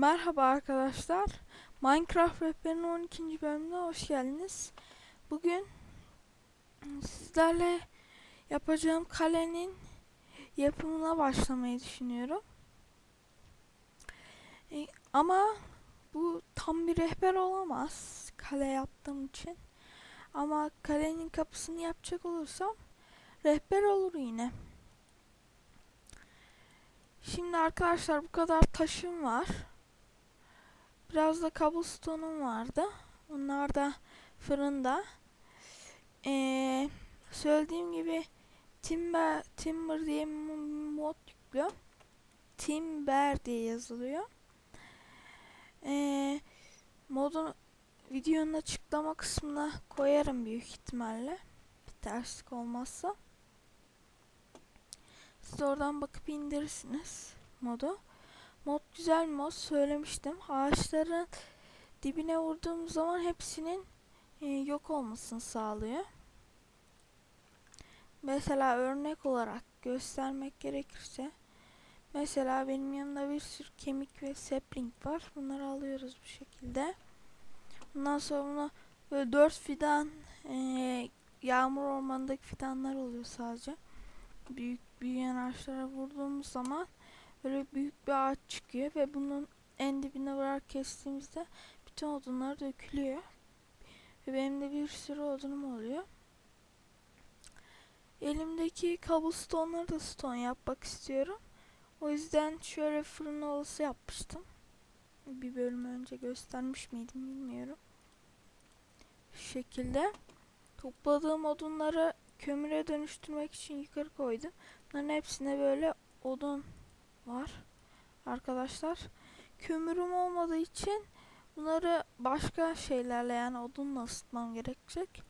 Merhaba arkadaşlar. Minecraft Rehberi'nin 12. bölümüne hoş geldiniz. Bugün sizlerle yapacağım kalenin yapımına başlamayı düşünüyorum. E, ama bu tam bir rehber olamaz kale yaptığım için. Ama kalenin kapısını yapacak olursam rehber olur yine. Şimdi arkadaşlar bu kadar taşım var. Biraz da cobblestone'um vardı. Onlar da fırında. Ee, söylediğim gibi Timber, Timber diye mod yüklüyorum. Timber diye yazılıyor. Ee, modun videonun açıklama kısmına koyarım büyük ihtimalle. Bir terslik olmazsa. Siz oradan bakıp indirirsiniz modu. Mod güzel mod söylemiştim. Ağaçların dibine vurduğum zaman hepsinin e, yok olmasını sağlıyor. Mesela örnek olarak göstermek gerekirse mesela benim yanımda bir sürü kemik ve sapling var. Bunları alıyoruz bu şekilde. Ondan sonra buna böyle dört fidan e, yağmur ormanındaki fidanlar oluyor sadece. Büyük büyüyen ağaçlara vurduğumuz zaman böyle büyük bir ağaç çıkıyor ve bunun en dibine vurar kestiğimizde bütün odunlar dökülüyor. Ve benim de bir sürü odunum oluyor. Elimdeki cobblestone'ları da stone yapmak istiyorum. O yüzden şöyle fırın olası yapmıştım. Bir bölüm önce göstermiş miydim bilmiyorum. Şu şekilde. Topladığım odunları kömüre dönüştürmek için yukarı koydum. Bunların hepsine böyle odun var arkadaşlar. Kömürüm olmadığı için bunları başka şeylerle yani odunla ısıtmam gerekecek.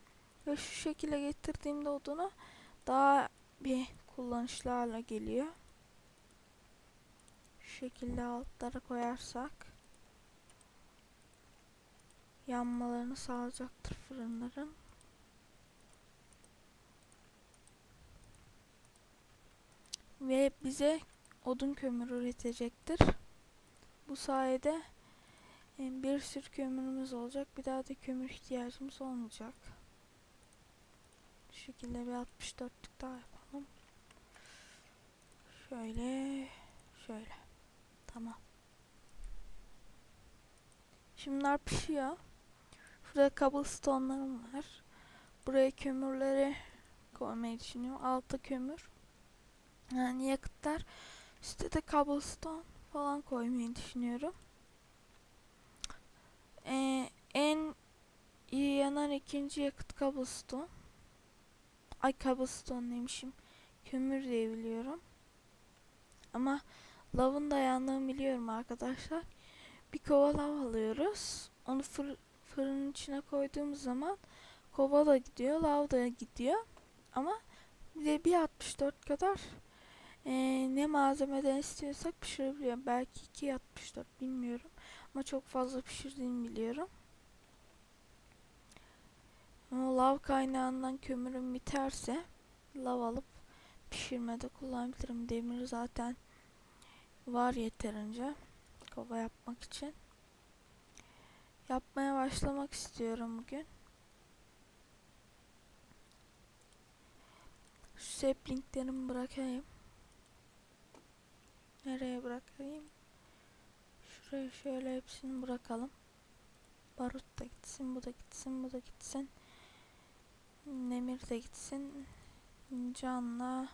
Ve şu şekilde getirdiğimde odunu daha bir kullanışlı hale geliyor. Şu şekilde altlara koyarsak yanmalarını sağlayacaktır fırınların. Ve bize odun kömür üretecektir. Bu sayede e, bir sürü kömürümüz olacak. Bir daha da kömür ihtiyacımız olmayacak. Şu şekilde bir 64'lük daha yapalım. Şöyle, şöyle. Tamam. Şimdi bunlar pişiyor. Burada cobblestone'larım var. Buraya kömürleri koymayı düşünüyorum. Altta kömür. Yani yakıtlar üstte de cobblestone falan koymayı düşünüyorum. Ee, en iyi yanan ikinci yakıt cobblestone. Ay cobblestone demişim. Kömür diye biliyorum. Ama lavın da biliyorum arkadaşlar. Bir kova lav alıyoruz. Onu fır, fırının içine koyduğumuz zaman kova da gidiyor, lav da gidiyor. Ama bir de bir 64 kadar e, ne malzemeden istiyorsak pişirebiliyorum. Belki 2.64 bilmiyorum. Ama çok fazla pişirdiğimi biliyorum. Ama lav kaynağından kömürüm biterse lav alıp pişirmede kullanabilirim. Demir zaten var yeterince kova yapmak için. Yapmaya başlamak istiyorum bugün. Şu saplinglerimi bırakayım. Nereye bırakayım? Şuraya şöyle hepsini bırakalım. Barut da gitsin, bu da gitsin, bu da gitsin. Nemir de gitsin. Canla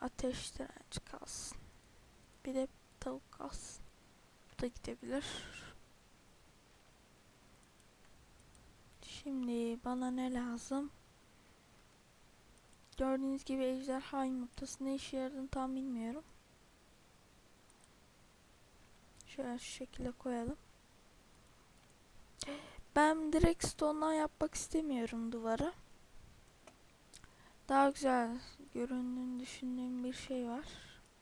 ateş direnci kalsın. Bir de tavuk kalsın. Bu da gidebilir. Şimdi bana ne lazım? Gördüğünüz gibi ejderha yumurtası ne işe yaradığını tam bilmiyorum. Şöyle şu şekilde koyalım. Ben direkt stone'dan yapmak istemiyorum duvara. Daha güzel göründüğünü düşündüğüm bir şey var.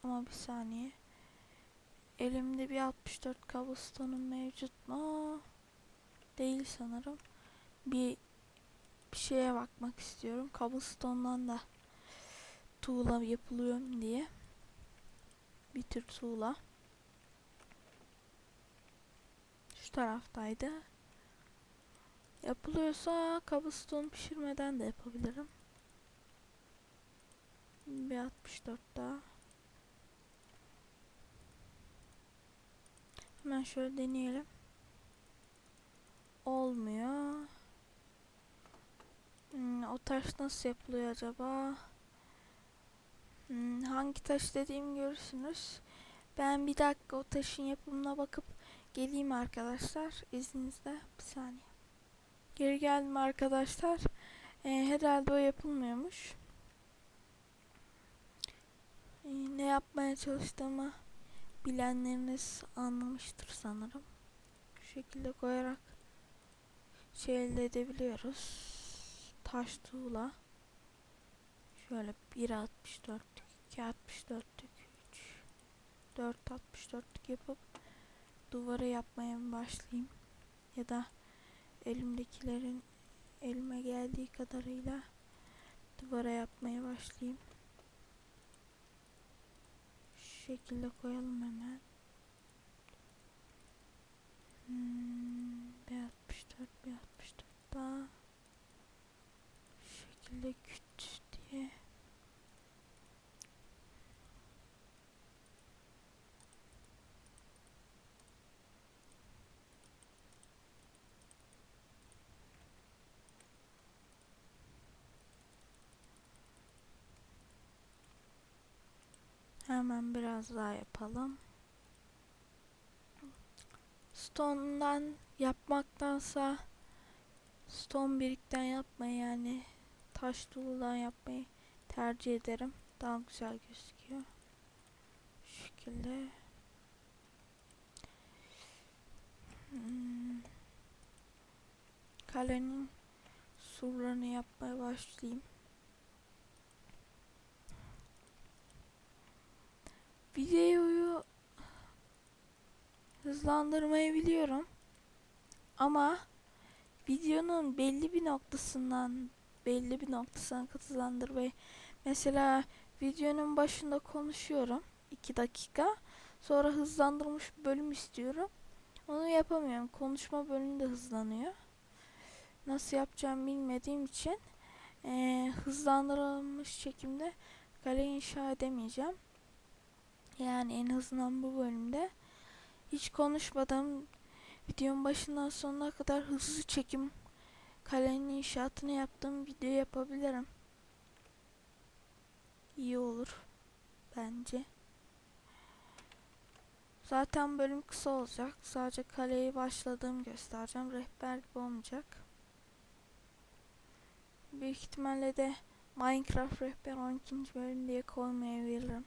Ama bir saniye. Elimde bir 64 cobblestone'um mevcut mu? Değil sanırım. Bir bir şeye bakmak istiyorum. Cobblestone'dan da tuğla yapılıyor diye. Bir tür tuğla. Taraftaydı. Yapılıyorsa cobblestone pişirmeden de yapabilirim. Bir 64 daha. Hemen şöyle deneyelim. Olmuyor. Hmm, o taş nasıl yapılıyor acaba? Hmm, hangi taş dediğimi görürsünüz. Ben bir dakika o taşın yapımına bakıp geleyim arkadaşlar. İzninizle bir saniye. Geri geldim arkadaşlar. Ee, herhalde o yapılmıyormuş. Ee, ne yapmaya çalıştığımı bilenleriniz anlamıştır sanırım. Şu şekilde koyarak şey elde edebiliyoruz. Taş tuğla. Şöyle 1.64'lük, 2.64'lük, 3, 4.64'lük yapıp duvara yapmaya başlayayım. Ya da elimdekilerin elime geldiği kadarıyla duvara yapmaya başlayayım. Şu şekilde koyalım hemen. Hmm, bir 64, bir 64 daha. Şu şekilde küt diye. Hemen biraz daha yapalım. Stone'dan yapmaktansa stone birikten yapmayı yani taş tuğladan yapmayı tercih ederim. Daha güzel gözüküyor. Şu şekilde. Hmm. Kalenin surlarını yapmaya başlayayım. Videoyu hızlandırmayı biliyorum. Ama videonun belli bir noktasından belli bir noktasına hızlandırmayı mesela videonun başında konuşuyorum 2 dakika sonra hızlandırmış bölüm istiyorum. Onu yapamıyorum. Konuşma bölümü de hızlanıyor. Nasıl yapacağım bilmediğim için e, hızlandırılmış şekilde kale inşa edemeyeceğim yani en azından bu bölümde hiç konuşmadan videonun başından sonuna kadar hızlı çekim kalenin inşaatını yaptığım video yapabilirim. İyi olur bence. Zaten bölüm kısa olacak. Sadece kaleyi başladığım göstereceğim. Rehber gibi olmayacak. Büyük ihtimalle de Minecraft rehber 12. bölüm diye koymayabilirim.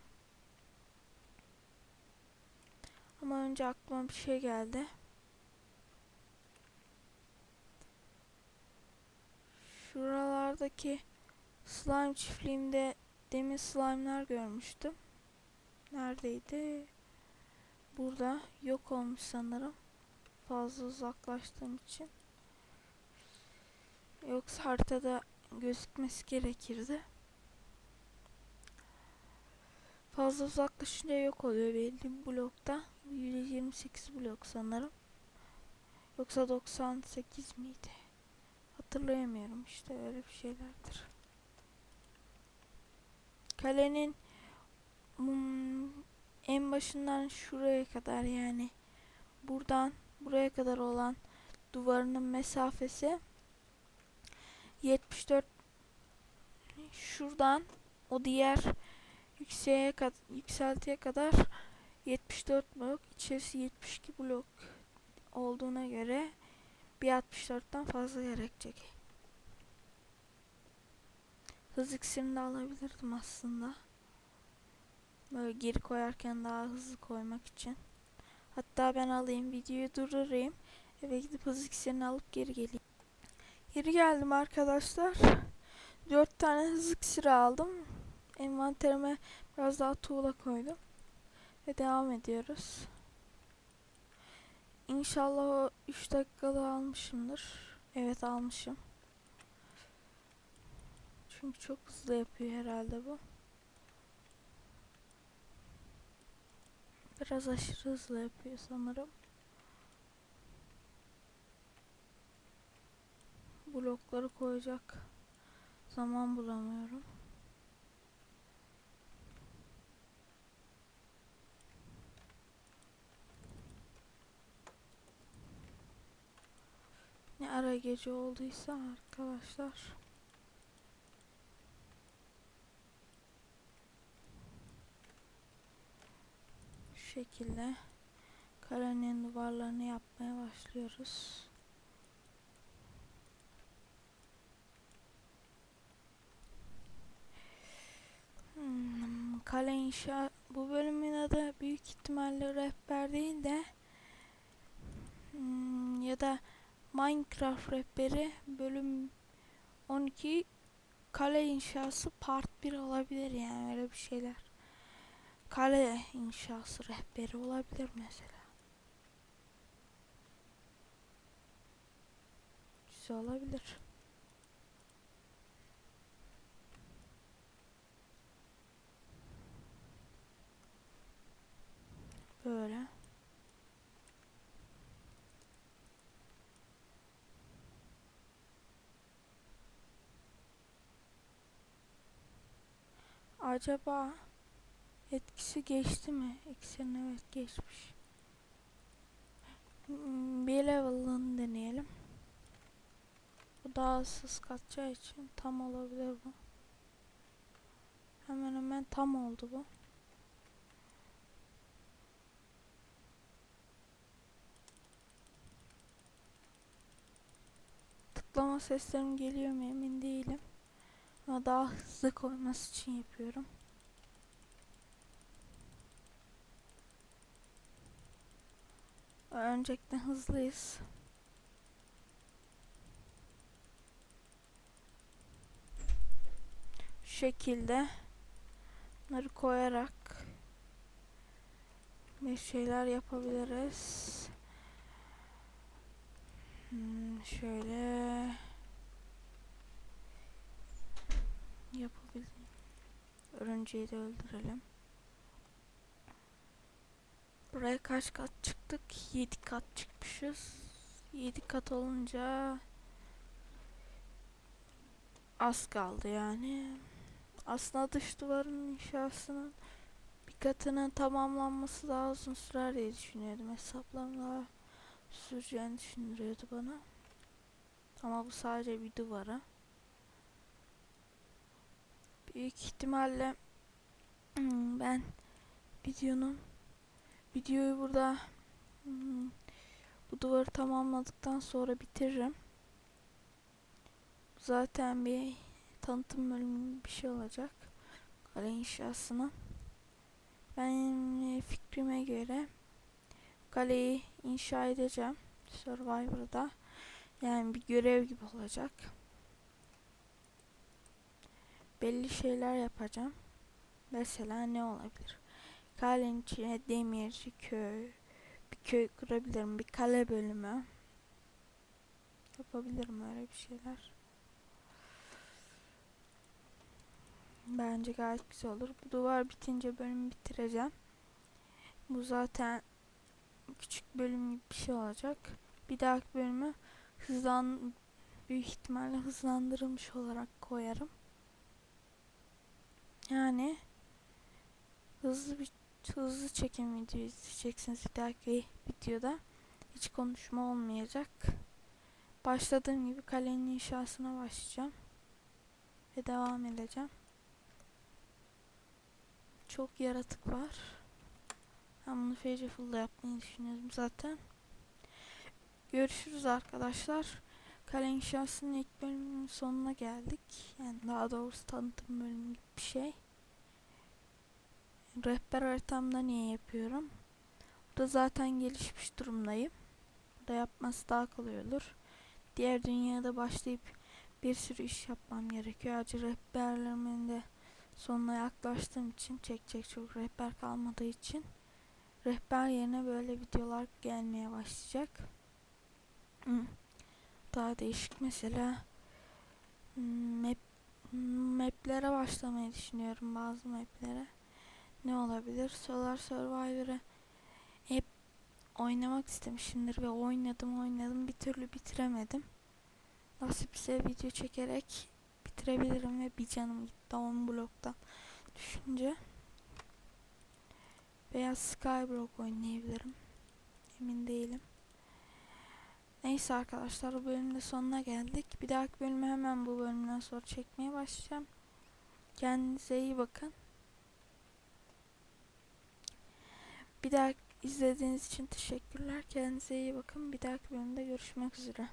Ama önce aklıma bir şey geldi. Şuralardaki slime çiftliğimde demin slime'lar görmüştüm. Neredeydi? Burada yok olmuş sanırım. Fazla uzaklaştığım için. Yoksa haritada gözükmesi gerekirdi. Fazla uzaklaşınca yok oluyor belli blokta. 128 blok sanırım. Yoksa 98 miydi? Hatırlayamıyorum işte öyle bir şeylerdir. Kalenin en başından şuraya kadar yani buradan buraya kadar olan duvarının mesafesi 74 şuradan o diğer yükseğe yükseltiye kadar 74 blok içerisi 72 blok olduğuna göre bir 64'ten fazla gerekecek. Hız iksirini de alabilirdim aslında. Böyle geri koyarken daha hızlı koymak için. Hatta ben alayım videoyu durdurayım. Eve gidip hız iksirini alıp geri geleyim. Geri geldim arkadaşlar. 4 tane hız iksiri aldım. Envanterime biraz daha tuğla koydum. Ve devam ediyoruz. İnşallah o 3 dakikada almışımdır. Evet almışım. Çünkü çok hızlı yapıyor herhalde bu. Biraz aşırı hızlı yapıyor sanırım. Blokları koyacak zaman bulamıyorum. Ara gece olduysa arkadaşlar. Şu şekilde kalenin duvarlarını yapmaya başlıyoruz. Hmm, kale inşa bu bölümün adı büyük ihtimalle rehber değil de hmm, ya da Minecraft rehberi bölüm 12 kale inşası part 1 olabilir yani öyle bir şeyler. Kale inşası rehberi olabilir mesela. Güzel olabilir. Böyle. Acaba etkisi geçti mi? İkisinin evet geçmiş. Hmm, Bir level'ını deneyelim. Bu daha hızsız kaçacağı için tam olabilir bu. Hemen hemen tam oldu bu. Tıklama seslerim geliyor mu emin değilim. Ama daha hızlı koyması için yapıyorum. Öncelikle hızlıyız. Şu şekilde bunları koyarak bir şeyler yapabiliriz. Hmm, şöyle yapabilirim. Örümceği de öldürelim. Buraya kaç kat çıktık? 7 kat çıkmışız. 7 kat olunca az kaldı yani. Aslında dış duvarın inşasının bir katının tamamlanması daha uzun sürer diye düşünüyordum. Hesaplam daha süreceğini düşündürüyordu bana. Ama bu sadece bir duvara. Büyük ihtimalle hmm, ben videonun videoyu burada hmm, bu duvarı tamamladıktan sonra bitiririm. Zaten bir tanıtım bölümü bir şey olacak. Kale inşasına. Ben fikrime göre kaleyi inşa edeceğim. Survivor'da. Yani bir görev gibi olacak. Belli şeyler yapacağım. Mesela ne olabilir? Kalenin içine demirci köy, bir köy kurabilirim, bir kale bölümü. Yapabilirim öyle bir şeyler. Bence gayet güzel olur. Bu duvar bitince bölümü bitireceğim. Bu zaten küçük bölüm gibi bir şey olacak. Bir dahaki bölümü hızlan büyük ihtimalle hızlandırılmış olarak koyarım. Yani hızlı bir hızlı çekim video izleyeceksiniz bir dahaki videoda. Hiç konuşma olmayacak. Başladığım gibi kalenin inşasına başlayacağım. Ve devam edeceğim. Çok yaratık var. Ben bunu Fageful'da yapmayı düşünüyorum zaten. Görüşürüz arkadaşlar. Kale inşasının ilk bölümünün sonuna geldik. Yani daha doğrusu tanıtım bölümü gibi bir şey. Rehber haritamda niye yapıyorum? Burada zaten gelişmiş durumdayım. Burada yapması daha kolay olur. Diğer dünyada başlayıp bir sürü iş yapmam gerekiyor. Acı rehberlerimin de sonuna yaklaştığım için çekecek çok rehber kalmadığı için rehber yerine böyle videolar gelmeye başlayacak. Daha değişik mesela map maplere başlamayı düşünüyorum bazı maplere. Ne olabilir? Solar Survivor'ı hep oynamak istemişimdir ve oynadım oynadım bir türlü bitiremedim. nasipse video çekerek bitirebilirim ve bir canım gitti 10 bloktan düşünce. Veya Skyblock oynayabilirim. Emin değilim. Neyse arkadaşlar bu bölümün de sonuna geldik. Bir dahaki bölümü hemen bu bölümden sonra çekmeye başlayacağım. Kendinize iyi bakın. Bir daha izlediğiniz için teşekkürler. Kendinize iyi bakın. Bir dahaki bölümde görüşmek üzere.